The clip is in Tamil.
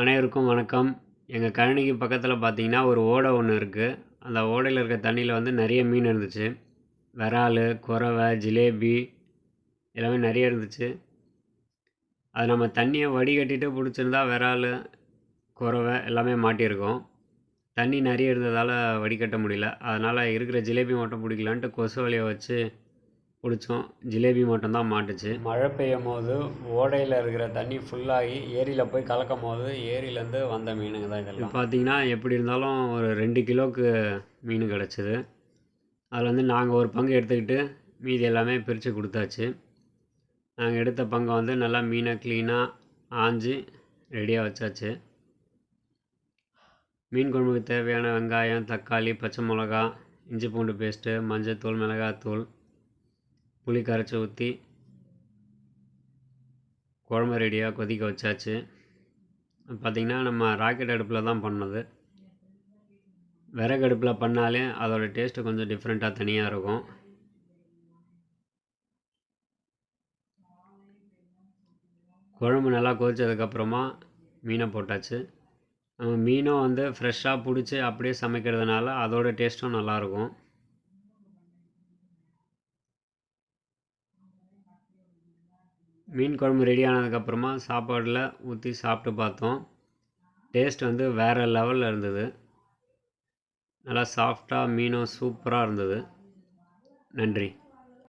அனைவருக்கும் வணக்கம். எங்கள் கழனிக்கு பக்கத்தில் பார்த்தீங்கன்னா ஒரு ஓடை ஒன்று இருக்குது அந்த ஓடையில் இருக்க தண்ணியில் வந்து நிறைய மீன் இருந்துச்சு. விரால் குறவை ஜிலேபி எல்லாமே நிறைய இருந்துச்சு. அது நம்ம தண்ணியை வடிகட்டிட்டு பிடிச்சிருந்தா விரால் குறவை எல்லாமே மாட்டியிருக்கோம். தண்ணி நிறைய இருந்ததால் வடிகட்ட முடியல. அதனால் இருக்கிற ஜிலேபி மட்டும் பிடிக்கலான்ட்டு கொசு வலையை வச்சு பிடிச்சோம் ஜிலேபி மட்டும்தான் மாட்டுச்சு. மழை பெய்யும் போது ஓடையில் இருக்கிற தண்ணி ஃபுல்லாகி ஏரியில் போய் கலக்கும் போது ஏரியிலேருந்து வந்த மீனுங்க தான் இதெல்லாம். பார்த்தீங்கன்னா எப்படி இருந்தாலும் ஒரு ரெண்டு கிலோவுக்கு மீன் கிடச்சிது. அதில் வந்து நாங்கள் ஒரு பங்கு எடுத்துக்கிட்டு மீதி எல்லாமே பிரித்து கொடுத்தாச்சு. நாங்கள் எடுத்த பங்கை வந்து நல்லா மீனை க்ளீனாக ஆஞ்சி ரெடியாக வச்சாச்சு. மீன் குழம்புக்கு தேவையான வெங்காயம் தக்காளி பச்சை மிளகா இஞ்சி பூண்டு பேஸ்ட்டு மஞ்சள் மிளகாத்தூள் புளி கரைச்சி ஊற்றி குழம்பு ரெடியாக கொதிக்க வச்சாச்சு. பார்த்திங்கன்னா நம்ம ராக்கெட் அடுப்பில் தான் பண்ணது. விறகு அடுப்பில் பண்ணாலே அதோடய டேஸ்ட்டு கொஞ்சம் டிஃப்ரெண்ட்டாக தனியாக இருக்கும். குழம்பு நல்லா கொதித்ததுக்கப்புறமா மீனை போட்டாச்சு. நம்ம மீனும் வந்து ஃப்ரெஷ்ஷாக பிடிச்சி அப்படியே சமைக்கிறதுனால அதோடய டேஸ்ட்டும் நல்லாயிருக்கும் மீன் குழம்பு ரெடி ஆனதுக்கப்புறமா சாப்பாடில் ஊற்றி சாப்பிட்டு பார்த்தோம். டேஸ்ட் வந்து வேறு லெவலில் இருந்தது. நல்லா சாஃப்டாக மீனும் சூப்பராக இருந்தது. நன்றி.